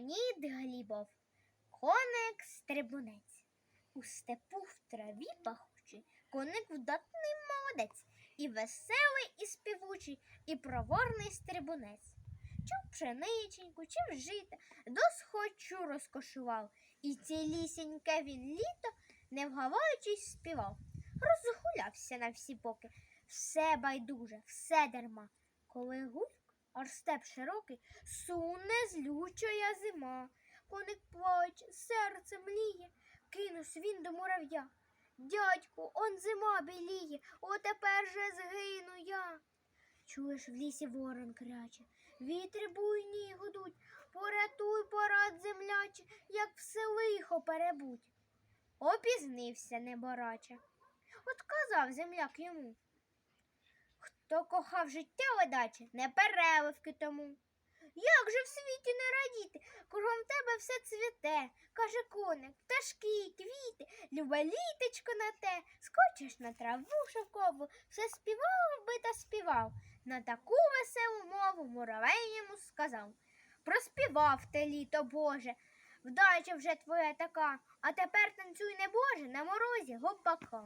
Леонід Глібов, коник стрибунець. У степу в траві пахучий, коник вдатний молодець, і веселий, і співучий, і проворний стрибунець. Чув пшениченьку, чув жита, досхочу розкошував, і цілісіньке він літо, не вгаваючись, співав. Розгулявся на всі боки, все байдуже, все дарма. Коли гульк, аж степ широкий, суне злючая зима. Коник плаче, серце мліє, кинувся він до мурав'я. Дядьку, он зима біліє, о тепер же згину я. Чуєш, в лісі ворон кряче, вітри буйні гудуть, порятуй порад земляче, як все лихо перебудь. Опізнився небораче. От казав земляк йому. Хто кохав життя ледаче, не переливки тому. Як же в світі не радіти, кругом тебе все цвіте, каже коник, пташки, квіти, любе літечко на те, скочиш на траву шовкову, все співав би та співав. На таку веселу мову муравей йому сказав. Проспівав те літо Боже, вдача вже твоя така, а тепер танцюй не Боже на морозі гопака.